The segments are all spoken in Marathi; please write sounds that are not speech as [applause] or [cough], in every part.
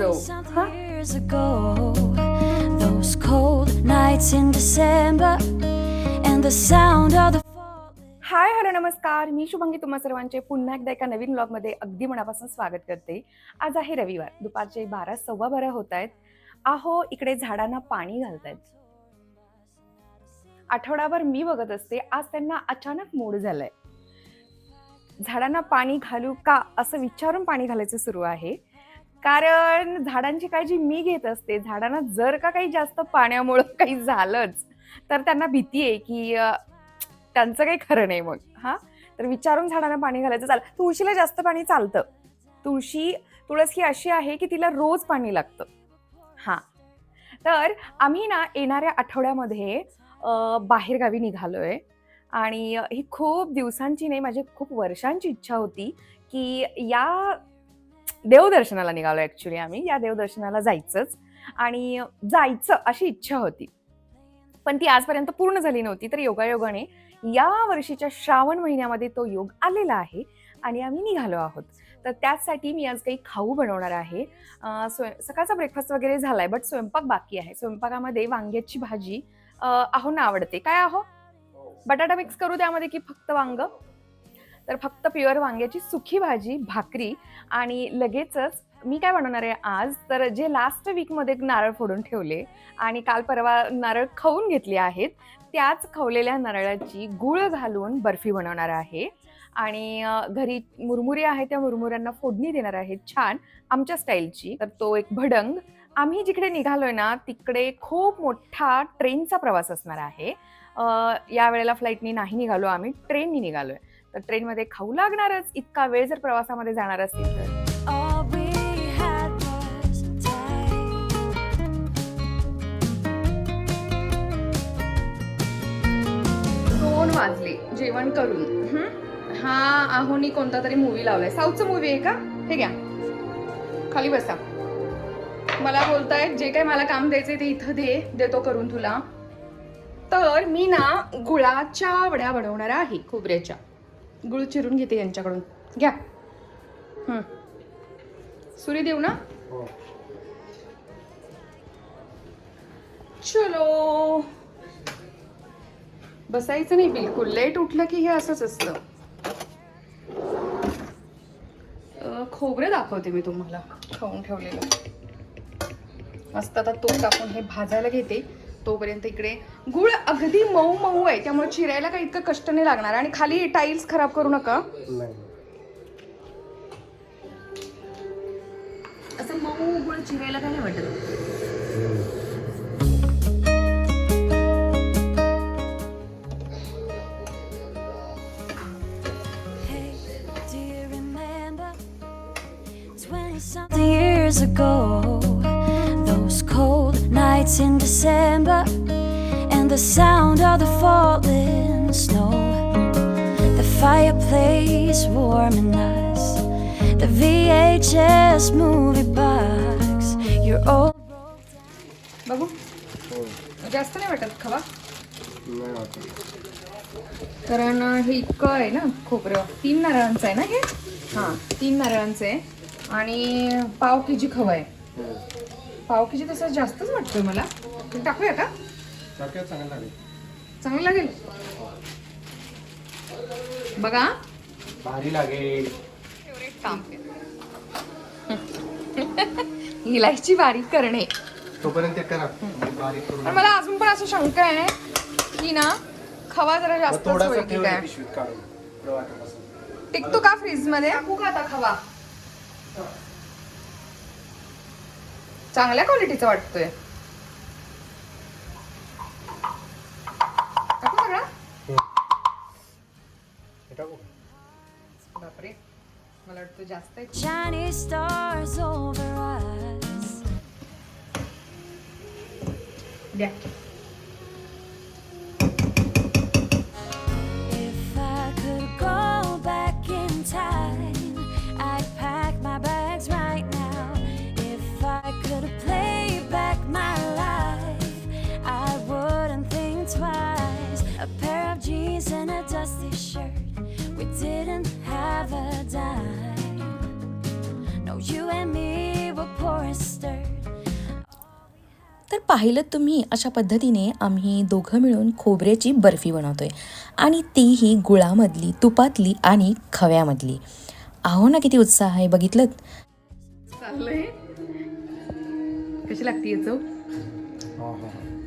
so. Huh? Years ago, those cold nights in December, and the sound of the. Hi hello नमस्कार मी शुभांगी तुम्हा सर्वांचे पुन्हा एकदा एका नवीन ब्लॉगमध्ये अगदी मनापासून स्वागत करते आज आहे रविवार दुपारचे बारा सव्वा बारा होत आहेत आहो इकडे झाडांना पाणी घालतायत आठवडाभर मी बघत असते आज त्यांना अचानक मूड झालंय झाडांना पाणी घालू का असं विचारून पाणी घालायचं सुरू आहे कारण झाडांची काळजी मी घेत असते. झाडांना जर का काही जास्त पाण्यामुळं [laughs] काही झालंच तर त्यांना भीती आहे की त्यांचं काही खरं नाही मग. हा? तर विचारून झाडांना पाणी घालायचं चालतं तुळशीला जास्त पाणी चालतं. तुळशी तुळस ही अशी आहे की तिला रोज पाणी लागतं. हां. तर आम्ही ना येणाऱ्या आठवड्यामध्ये बाहेरगावी बाहेरगावी निघालोय आणि ही खूप दिवसांची नाही माझी खूप वर्षांची इच्छा होती की या देवदर्शनाला निघालो ॲक्च्युली आम्ही. या देवदर्शनाला जायचंच. आणि जायचं अशी इच्छा होती. पण ती आजपर्यंत पूर्ण झाली नव्हती. तर योगायोगाने या वर्षीच्या श्रावण महिन्यामध्ये तो योग आलेला आहे आणि आम्ही निघालो आहोत. तर त्याचसाठी मी आज काही खाऊ बनवणार आहे. स्वयं सकाळचा ब्रेकफास्ट वगैरे झालाय बट स्वयंपाक बाकी आहे. स्वयंपाकामध्ये वांग्याची भाजी अं, आहोंना आवडते. काय आहो? बटाटा मिक्स करू त्यामध्ये की फक्त वांग? तर फक्त प्युअर वांग्याची सुखी भाजी भाकरी आणि लगेचच मी काय बनवणार आहे आज? तर जे लास्ट वीकमध्ये नारळ फोडून ठेवले आणि काल परवा नारळ खाऊन घेतले आहेत त्याच खवलेल्या नारळाची गुळ घालून बर्फी बनवणार आहे. आणि घरी मुरमुरी आहे त्या मुरमुऱ्यांना फोडणी देणार आहे छान आमच्या स्टाईलची. तर तो एक भडंग. आम्ही जिकडे निघालोय ना तिकडे खूप मोठा ट्रेनचा प्रवास असणार आहे. या वेळेला फ्लाईटनी नाही निघालो आम्ही ट्रेननी निघालोय. तर ट्रेनमध्ये खाऊ लागणारच इतका वेळ जर प्रवासामध्ये जाणार असेल तर. दोन वाजले जेवण करून. हं? हा आहोनी कोणता तरी मूवी लावलाय. साऊथचा मूवी आहे का? हे घ्या. खाली बसा. मला बोलतायत जे काही मला काम द्यायचंय ते इथं दे देतो करून तुला. तर मी ना गुळाच्या वड्या बनवणार आहे खोबऱ्याच्या. गुळ चिरून घेते यांच्याकडून. घ्या. हं. सुरी देऊ ना? चलो. बसायचं नाही बिलकुल. लेट उठलं की हे असंच असतं. खोबरं दाखवते मी तुम्हाला. खाऊन ठेवलेलं. मस्त आता तो टाकून हे भाजायला घेते. तोपर्यंत इकडे गुळ अगदी मऊ मऊ आहे. त्यामुळे चिरायला काही इतकं कष्ट नाही लागणार. आणि खाली टाईल्स खराब करू नका. असं मऊ गुळ चिरायला काय नाही वाटत? Hey, do you remember 20 something years ago? Those cold nights in December, and the sound of the falling snow. The fireplace warming us, the VHS movie box, your old. बघू जास्त नाही वाटत खवा कारण हे इतकं आहे ना खोबरं तीन नारळांचं आहे ना हे हां तीन नारळांचं आहे आणि पाव के जी खवा आहे पाव के जी तसं जास्तच वाटतोय मला. टाकूया का? चांगलं लागेल. बघा. भारी लागेल. [laughs] इलायची बारीक करणे. तोपर्यंत ते करा. बारीक करून पण मला अजून पण असं शंका आहे की ना खवा जरा होईल की काय? प्रवासापासून. टिकतो का फ्रीजमध्ये टाकू का आता खवा? चांगल्या क्वालिटीचा वाटतोय. हे? बापरे मला वाटतं जास्त आहे. द्या. तर पाहिलं तुम्ही अशा पद्धतीने आम्ही दोघं मिळून खोबऱ्याची बर्फी बनवतो आहे आणि तीही गुळामधली तुपातली आणि खव्यामधली. आहो ना किती उत्साह आहे बघितलं कशी लागते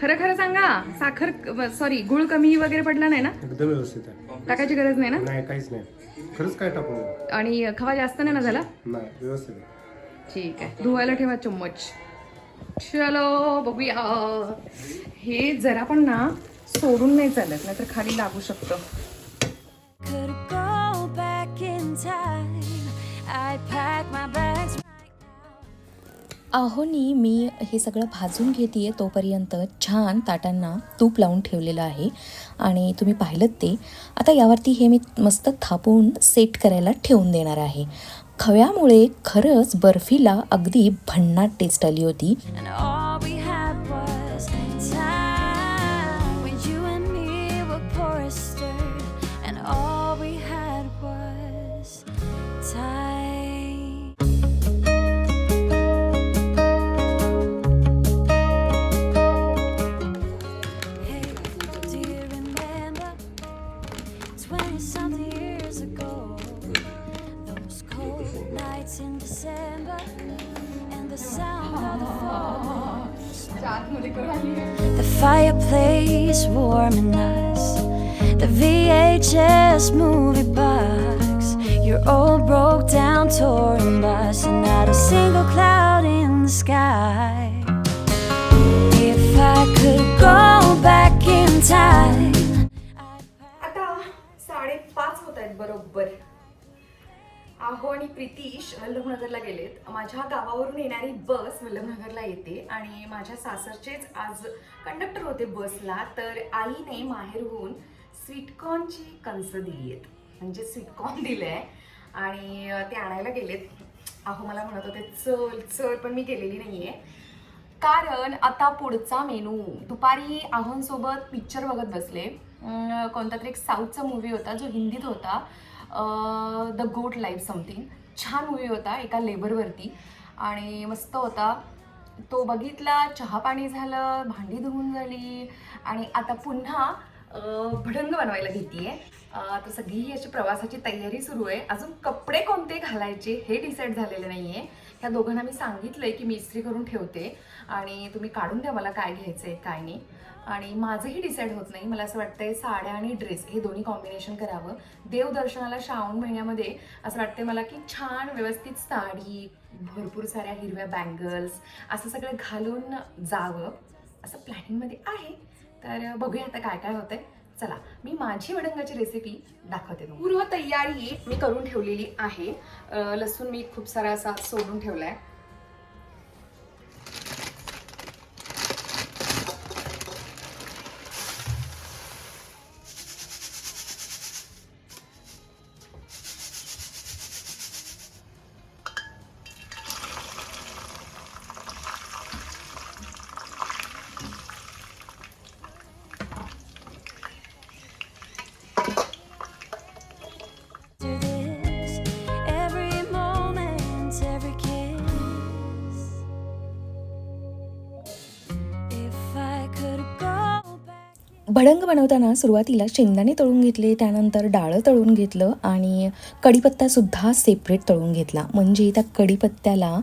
खरं खरं सांगा साखर सॉरी गुळ कमी वगैरे पडला नाही ना? एकदम व्यवस्थित आहे. टाकायची गरज नाही ना? नाही काहीच नाही. खरंच काय टाकू. आणि खवा जास्त नाही ना झाला? नाही व्यवस्थित आहे. ठीक आहे. धुवायला ठेवा चम्मच. चलो बघूया. हे जरा पण ना सोडून नाही चालत नाहीतर खाली लागू शकतं. Could go back in time. I'd pack my bags. आहोनी मी हे सगळं भाजून घेते तोपर्यंत छान ताटांना तूप लावून ठेवलेलं आहे आणि तुम्ही पाहिलं ते. आता यावरती हे मी मस्त थापून सेट करायला ठेवून देणार आहे. खव्यामुळे खरंच बर्फीला अगदी भन्नाट टेस्ट आली होती. December and the sound of the fall. The fireplace warming us, the VHS movie box, your old broke down touring bus, and not a single cloud in the sky. If I could go back in time, आता साडेपाच होत आहेत बरोबर आहो आणि प्रितीश वल्लभनगरला गेलेत. माझ्या गावावरून येणारी बस वल्लभनगरला येते आणि माझ्या सासरचेच आज कंडक्टर होते बसला. तर आईने माहेरहून स्वीटकॉर्नची कणसं दिली आहेत. म्हणजे स्वीटकॉर्न आहे आणि ते आणायला गेलेत. अहो मला म्हणत होते चल चल पण मी गेलेली आहे कारण आता पुढचा मेनू. दुपारी आहोंसोबत पिक्चर बघत बसले. कोणता तरी एक साऊथचा मूवी होता जो हिंदीत होता. द गोट लाईफ समथिंग छान मूवी होता एका लेबरवरती आणि मस्त होता. तो बघितला चहा पाणी झालं भांडी धुवून झाली. आणि आता पुन्हा भडंग बनवायला घेते आहे तर सगळी याची प्रवासाची तयारी सुरू आहे. अजून कपडे कोणते घालायचे हे डिसाईड झालेलं आहे ह्या दोघांना मी सांगितलं आहे की मी इस्त्री करून ठेवते. आणि तुम्ही काढून द्या मला काय घ्यायचं आहे काय नाही. आणि माझंही डिसाईड होत नाही. मला असं वाटतंय साड्या आणि ड्रेस हे दोन्ही कॉम्बिनेशन करावं. देवदर्शनाला श्रावण महिन्यामध्ये असं वाटतंय मला की छान व्यवस्थित साडी भरपूर साऱ्या हिरव्या बँगल्स असं सगळं घालून जावं. असं प्लॅनिंगमध्ये आहे. तर बघूया आता काय काय होतंय. चला मी माझी वडंगाची रेसिपी दाखवते पूर्व तयारी मी करून ठेवलेली आहे. लसूण मी खूप सारा असा सोडून ठेवला आहे भडंग बनवताना सुरुवातीला शेंगदाणे तळून घेतले त्यानंतर डाळं तळून घेतलं आणि कढीपत्तासुद्धा सेपरेट तळून घेतला. म्हणजे त्या कढीपत्त्याला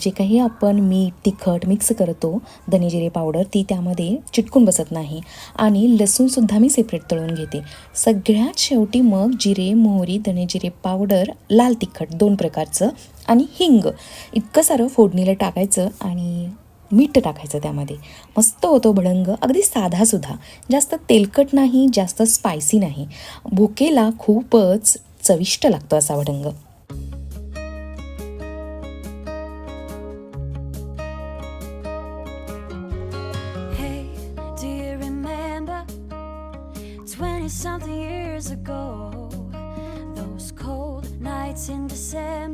जे काही आपण मीठ तिखट मिक्स करतो धनेजिरे पावडर ती त्यामध्ये चिटकून बसत नाही. आणि लसूणसुद्धा मी सेपरेट तळून घेते. सगळ्यात शेवटी मग जिरे मोहरी धनेजिरे पावडर लाल तिखट दोन प्रकारचं आणि हिंग. इतकं सारं फोडणीला टाकायचं आणि मीठ टाकायचं त्यामध्ये. मस्त होतो भडंग. अगदी साधासुद्धा जास्त तेलकट नाही जास्त स्पायसी नाही. भुकेला खूपच चविष्ट लागतो असा भडंग. Something years ago? Those cold nights in December.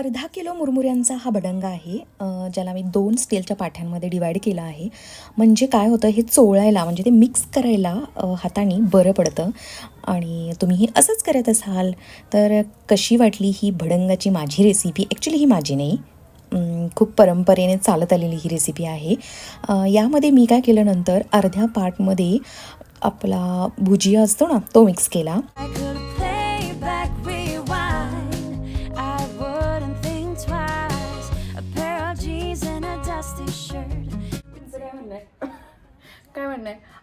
अर्धा किलो मुरमुऱ्यांचा हा भडंग आहे ज्याला मी दोन स्टीलच्या पाठ्यांमध्ये डिवाईड केला आहे. म्हणजे काय होतं हे चोळायला म्हणजे ते मिक्स करायला हाताने बरं पडतं. आणि तुम्हीही असंच करत असाल तर कशी वाटली ही भडंगाची माझी रेसिपी ॲक्च्युली ही माझी नाही. खूप परंपरेने चालत आलेली ही रेसिपी आहे. यामध्ये मी काय केलं नंतर अर्ध्या पार्टमध्ये आपला भुजिया असतो ना तो मिक्स केला.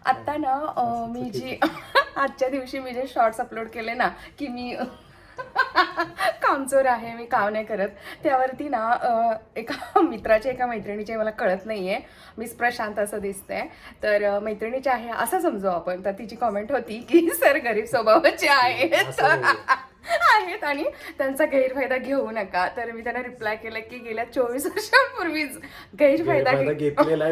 आत्ता ना मी जी [laughs] आजच्या दिवशी मी जे शॉर्ट्स अपलोड केले ना की मी [laughs] कामचोर आहे मी काम नाही करत. त्यावरती ना एका [laughs] मित्राच्या एका मैत्रिणीचे मला कळत नाही आहे मीच प्रशांत असं दिसतंय. तर मैत्रिणीचे आहे असं समजू आपण. तर तिची कॉमेंट होती की सर गरीब स्वभावाचे आहेत. आहेत आणि त्यांचा गैरफायदा घेऊ नका. तर मी त्यांना रिप्लाय केलं की गेल्या चोवीस वर्षांपूर्वीच गैरफायदा घेतलेला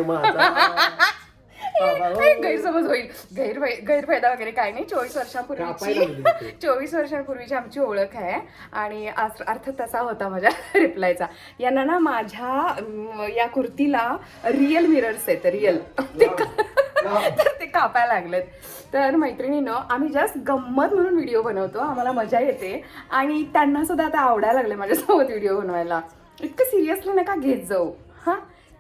गैरसमज होईल. गैरफाय गैरफायदा वगैरे काय नाही. चोवीस वर्षांपूर्वीची. [laughs] चोवीस वर्षांपूर्वीची आमची ओळख आहे. आणि अर्थ तसा होता माझ्या [laughs] रिप्लायचा. यांना ना माझ्या या कुर्तीला रिअल मिरर्स आहेत रिअल ते [laughs] तर ते कापायला लागलेत. तर मैत्रिणीनं आम्ही जस्ट गंमत म्हणून व्हिडिओ बनवतो. आम्हाला मजा येते. आणि त्यांना सुद्धा आता आवडायला लागले माझ्यासोबत व्हिडिओ बनवायला. इतकं सिरियसली नका घेत जाऊ. हां?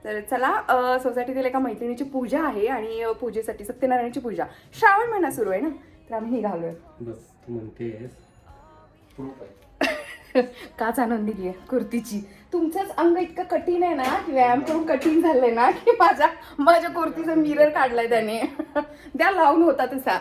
तर चला सोसायटीतील एका मैत्रिणीची पूजा आहे आणि पूजेसाठी सत्यनारायणची पूजा. श्रावण महिना सुरू आहे ना? तर आम्ही निघालोय बस तू म्हणतेस. [laughs] proof आहे. काच आनंद दिली आहे कुर्तीची. तुमचंच अंग इतकं कठीण आहे ना की व्यायाम करून कठीण झालंय ना की माझ्या माझ्या कुर्तीचा मिरर काढलाय त्याने. [laughs] द्या लावून होता तसा.